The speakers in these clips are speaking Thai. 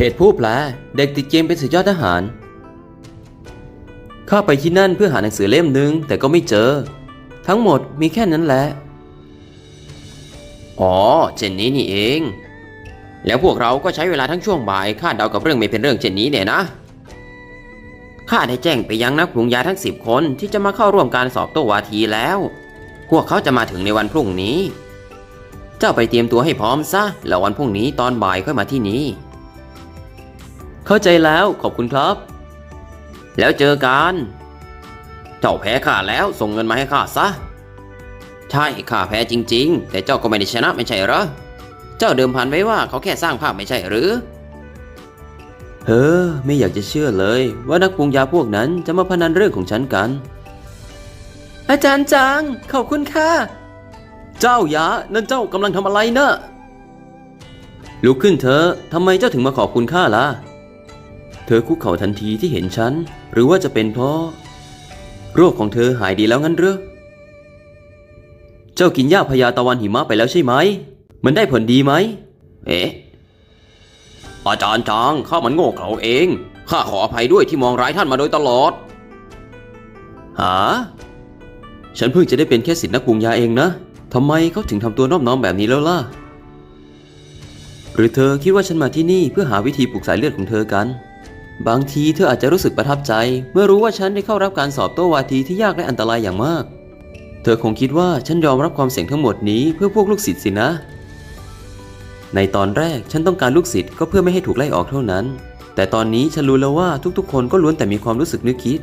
เพจผู้แปลเด็กติดเกมเป็นสุดยอดทหาร ข้าไปที่นั่นเพื่อหาหนังสือเล่มหนึ่งแต่ก็ไม่เจอ ทั้งหมดมีแค่นั้นแหละ อ๋อเช่นนี้นี่เอง แล้วพวกเราก็ใช้เวลาทั้งช่วงบ่ายคาดเดากับเรื่องไม่เป็นเรื่องเช่นนี้เนี่ยนะข้าได้แจ้งไปยังนักปรุงยาทั้งสิบคนที่จะมาเข้าร่วมการสอบโตวาทีแล้ว พวกเขาจะมาถึงในวันพรุ่งนี้ เจ้าไปเตรียมตัวให้พร้อมซะ แล้ววันพรุ่งนี้ตอนบ่ายค่อยมาที่นี้ เข้าใจแล้วขอบคุณครับ แล้วเจอกัน เจ้าแพ้ข้าแล้วส่งเงินมาให้ข้าซะ ใช่ข้าแพ้จริง ๆ แต่เจ้าก็ไม่ได้ชนะไม่ใช่เหรอ เจ้าเดิมพันไว้ว่าเขาแค่สร้างภาพไม่ใช่หรือ เฮ้อไม่อยากจะเชื่อเลย ว่านักปรุงยาพวกนั้นจะมาพนันเรื่องของฉันกัน อาจารย์จางขอบคุณค่ะ เจ้ายานั่นเจ้ากำลังทำอะไรเนะลุกขึ้นเถอะทำไมเจ้าถึงมาขอบคุณข้าล่ะ เธอคุกเข่าทันทีที่เห็นฉัน หรือว่าจะเป็นเพราะ โรคของเธอหายดีแล้วงั้นหรือเจ้ากินยาพยาตะวันหิมะไปแล้วใช่ไหม มันได้ผลดีไหม เอ๊ะ อาจารย์จางข้ามันโง่เขลาเอง ข้าขออภัยด้วยที่มองร้ายท่านมาโดยตลอด หา ฉันเพิ่งจะได้เป็นแค่ศิษย์นักปรุงยาเองนะทำไมเขาถึงทำตัวนอบน้อมแบบนี้แล้วล่ะ หรือเธอคิดว่าฉันมาที่นี่เพื่อหาวิธีปลุกสายเลือดของเธอกัน บางทีเธออาจจะรู้สึกประทับใจ เมื่อรู้ว่าฉันได้เข้ารับการสอบโต้วาทีที่ยากและอันตรายอย่างมาก เธอคงคิดว่าฉันยอมรับความเสี่ยงทั้งหมดนี้เพื่อพวกลูกศิษย์สินะ ในตอนแรกฉันต้องการลูกศิษย์ก็เพื่อไม่ให้ถูกไล่ออกเท่านั้น แต่ตอนนี้ฉันรู้แล้วว่าทุกๆ คนก็ล้วนแต่มีความรู้สึกนึกคิด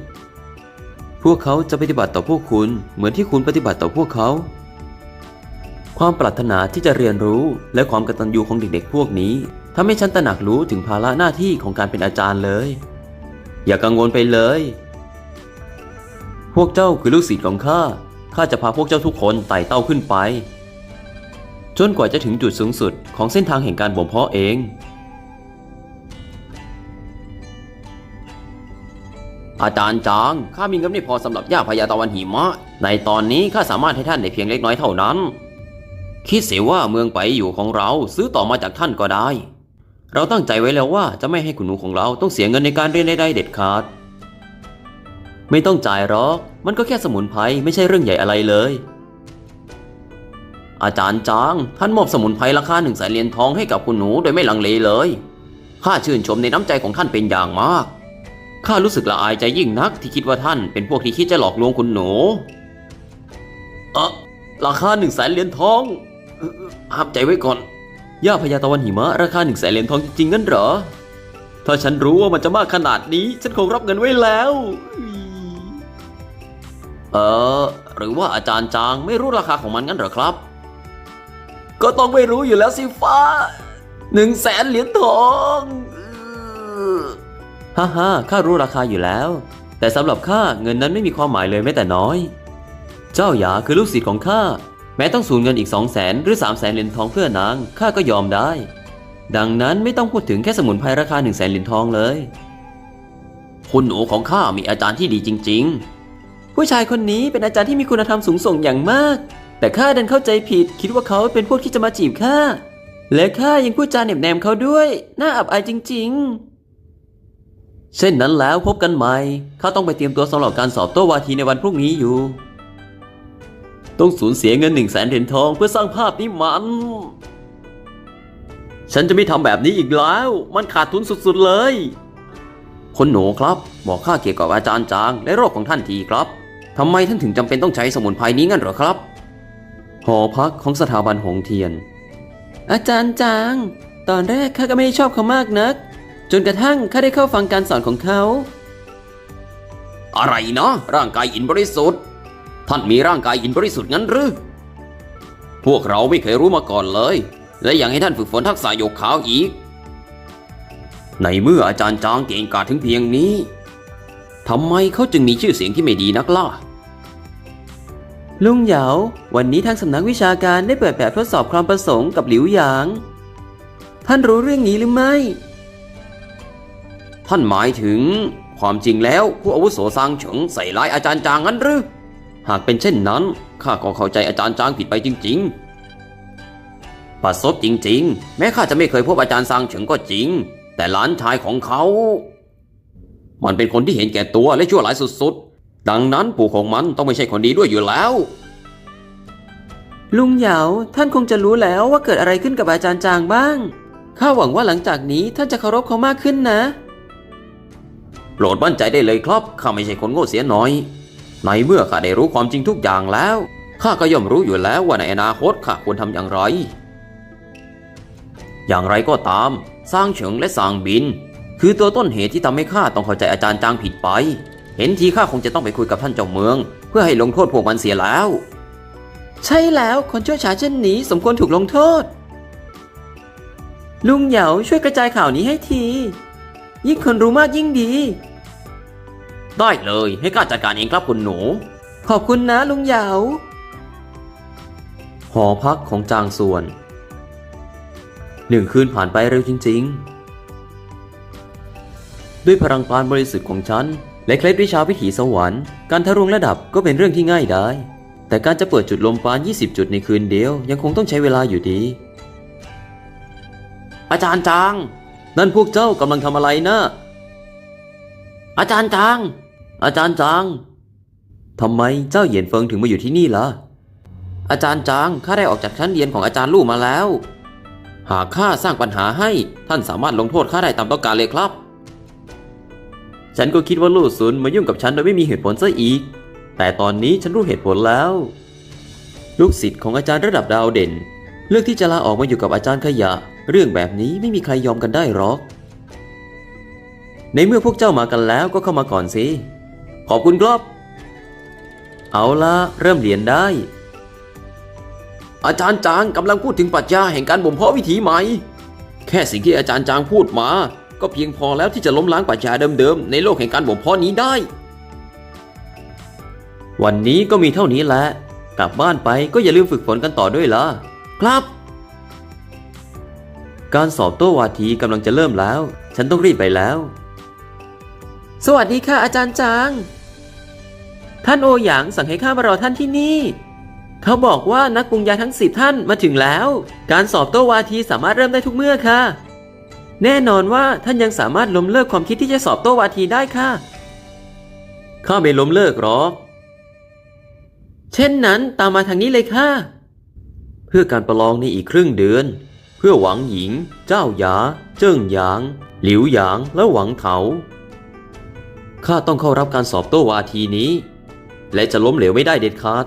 พวกเขาจะปฏิบัติต่อพวกคุณ เหมือนที่คุณปฏิบัติต่อพวกเขา ความปรารถนาที่จะเรียนรู้และความกตัญญูของเด็กๆ พวกนี้ ทำให้ฉันตระหนักรู้ถึงภาระหน้าที่ของการเป็นอาจารย์เลย อย่ากังวลไปเลย พวกเจ้าคือลูกศิษย์ของข้า ข้าจะพาพวกเจ้าทุกคนไต่เต้าขึ้นไป จนกว่าจะถึงจุดสูงสุดของเส้นทางแห่งการบ่มเพาะเอง อาจารย์จาง ข้ามีเงินไม่พอสำหรับย่าพญาตะวันหิมะ ในตอนนี้ข้าสามารถให้ท่านได้เพียงเล็กน้อยเท่านั้นคิดเสียว่าเมืองไปอยู่ของเราซื้อต่อมาจากท่านก็ได้ เราตั้งใจไว้แล้วว่าจะไม่ให้คุณหนูของเราต้องเสียเงินในการเรียนใดๆเด็ดขาด ไม่ต้องจ่ายหรอก มันก็แค่สมุนไพรไม่ใช่เรื่องใหญ่อะไรเลย อาจารย์จางท่านมอบสมุนไพรราคาหนึ่งแสนเหรียญทองให้กับคุณหนูโดยไม่ลังเลเลยข้าชื่นชมในน้ำใจของท่านเป็นอย่างมากข้ารู้สึกละอายใจยิ่งนักที่คิดว่าท่านเป็นพวกที่คิดจะหลอกลวงคุณหนูเออราคาหนึ่งแสนเหรียญทองห้ามใจไว้ก่อน ย่าพญาตะวันหิมะราคาหนึ่งแสนเหรียญทองจริงๆงั้นเหรอ ถ้าฉันรู้ว่ามันจะมากขนาดนี้ ฉันคงรับเงินไว้แล้ว เออ หรือว่าอาจารย์จางไม่รู้ราคาของมันงั้นเหรอครับ ก็ต้องไม่รู้อยู่แล้วสิฟ้าหนึ่งแสนเหรียญทองฮ่าฮ่าข้ารู้ราคาอยู่แล้ว แต่สำหรับข้าเงินนั้นไม่มีความหมายเลยแม้แต่น้อย เจ้าหยาคือลูกศิษย์ของข้า แม้ต้องสูญเงินอีกสองแสนหรือสามแสนเหรียญทองเพื่อนาง ข้าก็ยอมได้ ดังนั้นไม่ต้องพูดถึงแค่สมุนไพรราคาหนึ่งแสนเหรียญทองเลย คุณหนูของข้ามีอาจารย์ที่ดีจริง ๆ ผู้ชายคนนี้เป็นอาจารย์ที่มีคุณธรรมสูงส่งอย่างมาก แต่ข้าดันเข้าใจผิด คิดว่าเขาเป็นพวกที่จะมาจีบข้า และข้ายังพูดจาเหน็บแนมเขาด้วย น่าอับอายจริง ๆเช่นนั้นแล้วพบกันใหม่ ข้าต้องไปเตรียมตัวสำหรับการสอบโต้วาทีในวันพรุ่งนี้อยู่ ต้องสูญเสียเงินหนึ่งแสนเหรียญทองเพื่อสร้างภาพนี้มัน ฉันจะไม่ทำแบบนี้อีกแล้ว มันขาดทุนสุดๆเลยคุณหนูครับบอกข้าเกี่ยวกับอาจารย์จางและโรคของท่านทีครับทำไมท่านถึงจำเป็นต้องใช้สมุนไพรนี้งั้นเหรอครับ หอพักของสถาบันหงเทียน อาจารย์จาง ตอนแรกข้าก็ไม่ได้ชอบเขามากนัก จนกระทั่งข้าได้เข้าฟังการสอนของเขา อะไรนะร่างกายอินบริสุทธิ์ ท่านมีร่างกายอินบริสุทธิ์งั้นหรือ พวกเราไม่เคยรู้มาก่อนเลย และยังให้ท่านฝึกฝนทักษะโยกขาวอีก ในเมื่ออาจารย์จางเก่งกาจถึงเพียงนี้ทำไมเขาจึงมีชื่อเสียงที่ไม่ดีนักล่ะลุงเหยา วันนี้ทางสำนักวิชาการได้เปิดแบบทดสอบความประสงค์กับหลิวหยาง ท่านรู้เรื่องนี้หรือไม่ ท่านหมายถึงความจริงแล้วผู้อาวุโสซางเฉิงใส่ร้ายอาจารย์จางงั้นหรือ หากเป็นเช่นนั้นข้าก็เข้าใจอาจารย์จางผิดไปจริง ๆปัดซบจริง ๆ แม้ข้าจะไม่เคยพบอาจารย์ซางเฉิงก็จริง แต่หลานชายของเขา มันเป็นคนที่เห็นแก่ตัวและชั่วร้ายสุดๆ ดังนั้นปู่ของมันต้องไม่ใช่คนดีด้วยอยู่แล้ว ลุงเหยาท่านคงจะรู้แล้วว่าเกิดอะไรขึ้นกับอาจารย์จางบ้างข้าหวังว่าหลังจากนี้ท่านจะเคารพเขามากขึ้นนะ โปรดมั่นใจได้เลยครับข้าไม่ใช่คนโง่เสียหน่อย ในเมื่อข้าได้รู้ความจริงทุกอย่างแล้วข้าก็ย่อมรู้อยู่แล้วว่าในอนาคตข้าควรทำอย่างไร อย่างไรก็ตาม สร้างเฉิงและสร้างบิน คือตัวต้นเหตุที่ทำให้ข้าต้องเข้าใจอาจารย์จางผิดไป เห็นทีข้าคงจะต้องไปคุยกับท่านเจ้าเมือง เพื่อให้ลงโทษพวกมันเสียแล้ว ใช่แล้วคนชั่วช้าเช่นนี้สมควรถูกลงโทษ ลุงเหยาช่วยกระจายข่าวนี้ให้ที ยิ่งคนรู้มากยิ่งดี ได้เลยให้ข้าจัดการเองครับคุณหนู ขอบคุณนะลุงเหยาหอพักของจางส่วน หนึ่งคืนผ่านไปเร็วจริง ๆ ด้วยพลังปานบริสุทธิ์ของฉัน และเคล็ดวิชาวิถีสวรรค์ การทะลวงระดับก็เป็นเรื่องที่ง่ายได้ แต่การจะเปิดจุดลมปาน 20 จุดในคืนเดียว ยังคงต้องใช้เวลาอยู่ดี อาจารย์จาง นั่นพวกเจ้ากำลังทำอะไรนะ อาจารย์จาง อาจารย์จางทำไมเจ้าเหยียนเฟิงถึงมาอยู่ที่นี่ล่ะ อาจารย์จางข้าได้ออกจากชั้นเรียนของอาจารย์ลู่มาแล้ว หากข้าสร้างปัญหาให้ท่านสามารถลงโทษข้าได้ตามต้องการเลยครับ ฉันก็คิดว่าลู่ซุนมายุ่งกับฉันโดยไม่มีเหตุผลซะอีก แต่ตอนนี้ฉันรู้เหตุผลแล้ว ลูกศิษย์ของอาจารย์ระดับดาวเด่น เลือกที่จะลาออกมาอยู่กับอาจารย์ขยะ เรื่องแบบนี้ไม่มีใครยอมกันได้หรอก ในเมื่อพวกเจ้ามากันแล้วก็เข้ามาก่อนสิ ขอบคุณครับ เอาละเริ่มเรียนได้ อาจารย์จางกำลังพูดถึงปรัชญาแห่งการบ่มเพาะวิถีใหม่ แค่สิ่งที่อาจารย์จางพูดมา ก็เพียงพอแล้วที่จะล้มล้างปรัชญาเดิมๆในโลกแห่งการบ่มเพาะนี้ได้ วันนี้ก็มีเท่านี้แหละ กลับบ้านไปก็อย่าลืมฝึกฝนกันต่อด้วยล่ะ ครับ การสอบโต้วาทีกำลังจะเริ่มแล้ว ฉันต้องรีบไปแล้วสวัสดีค่ะอาจารย์จาง ท่านโอหยางสั่งให้ข้ามารอท่านที่นี่ เขาบอกว่านักปรุงยาทั้งสิบท่านมาถึงแล้ว การสอบโต้วาทีสามารถเริ่มได้ทุกเมื่อค่ะ แน่นอนว่าท่านยังสามารถล้มเลิกความคิดที่จะสอบโต้วาทีได้ค่ะ ข้าไม่ล้มเลิกหรอก เช่นนั้นตามมาทางนี้เลยค่ะ เพื่อการประลองในอีกครึ่งเดือน เพื่อหวังหญิง เจ้าหยา เจิ้งหยาง หลิวหยางและหวังเถาข้าต้องเข้ารับการสอบโต้วาทีนี้ และจะล้มเหลวไม่ได้เด็ดขาด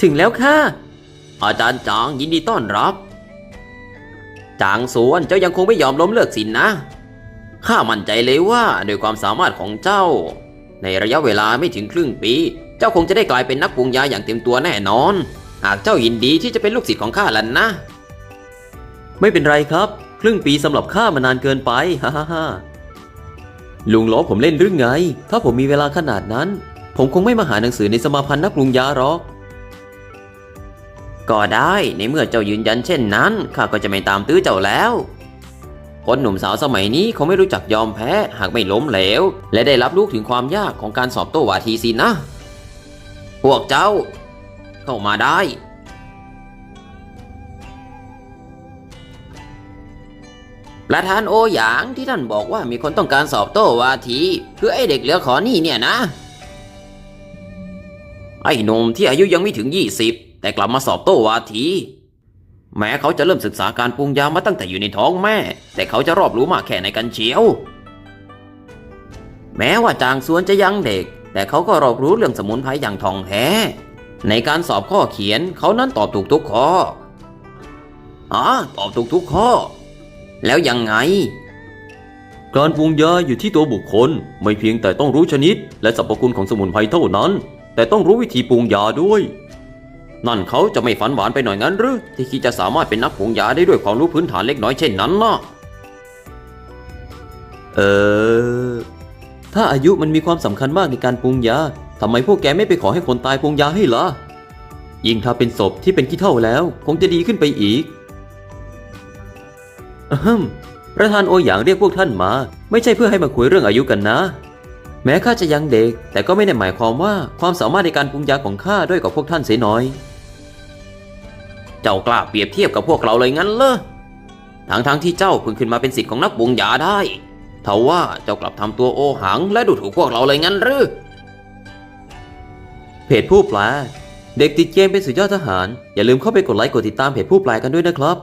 ถึงแล้วค่ะ อาจารย์จางยินดีต้อนรับ จางสวนเจ้ายังคงไม่ยอมล้มเลิกสินนะ ข้ามั่นใจเลยว่าด้วยความสามารถของเจ้า ในระยะเวลาไม่ถึงครึ่งปี เจ้าคงจะได้กลายเป็นนักปรุงยาอย่างเต็มตัวแน่นอน หากเจ้ายินดีที่จะเป็นลูกศิษย์ของข้าล่ะนะ ไม่เป็นไรครับ ครึ่งปีสำหรับข้ามานานเกินไปฮ่าฮ่าฮ่า ลุงล้อผมเล่นหรือไง ถ้าผมมีเวลาขนาดนั้น ผมคงไม่มาหาหนังสือในสมาพันธ์นักปรุงยาหรอก ก็ได้ในเมื่อเจ้ายืนยันเช่นนั้นข้าก็จะไม่ตามตื้อเจ้าแล้ว คนหนุ่มสาวสมัยนี้เขาไม่รู้จักยอมแพ้หากไม่ล้มเหลว และได้รับรู้ถึงความยากของการสอบโต้วาทีสินะ พวกเจ้า เข้ามาได้ ประธานโอหยางที่ท่านบอกว่ามีคนต้องการสอบโต้วาทีเพื่อไอ้เด็กเหลือขอนี่เนี่ยนะ ไอ้หนุ่มที่อายุยังไม่ถึง 20 แต่กลับมาสอบโต้วาที แม้เขาจะเริ่มศึกษาการปรุงยามาตั้งแต่อยู่ในท้องแม่ แต่เขาจะรอบรู้มากแค่ในกันเชียว แม้ว่าจางซวนจะยังเด็ก แต่เขาก็รอบรู้เรื่องสมุนไพรอย่างทองแท้ ในการสอบข้อเขียนเขานั้นตอบถูกทุกข้ออ๋อตอบถูกทุกข้อ แล้วยังไง การปรุงยาอยู่ที่ตัวบุคคล ไม่เพียงแต่ต้องรู้ชนิด และสรรพคุณของสมุนไพรเท่านั้น แต่ต้องรู้วิธีปรุงยาด้วย นั่นเขาจะไม่ฝันหวานไปหน่อยงั้นหรือที่คิดจะสามารถเป็นนักปรุงยาได้ด้วยความรู้พื้นฐานเล็กน้อยเช่นนั้นนะเออ ถ้าอายุมันมีความสำคัญมากในการปรุงยาทำไมพวกแกไม่ไปขอให้คนตายปรุงยาให้ล่ะยิ่งถ้าเป็นศพที่เป็นขี้เถ้าแล้ว คงจะดีขึ้นไปอีกอะ ฮึมประธานโอหยางเรียกพวกท่านมา ไม่ใช่เพื่อให้มาคุยเรื่องอายุกันนะ แม้ข้าจะยังเด็ก แต่ก็ไม่ได้หมายความว่าความสามารถในการปรุงยาของข้าด้อยกว่าพวกท่านเสียน้อย เจ้ากล้าเปรียบเทียบกับพวกเราเลยงั้นเหรอทั้งๆทที่เจ้าเพิ่งขึ้นมาเป็นสิทธิ์ของนักบุงยาได้ทว่าเจ้ากลับทำตัวโอหังและดูถูกพวกเราเลยงั้นหรือเพจผู้แปลเด็กติดเกมเป็นสุดยอดทหาร อย่าลืมเข้าไปกดไลค์กดติดตามเพจผู้แปลกันด้วยนะครับ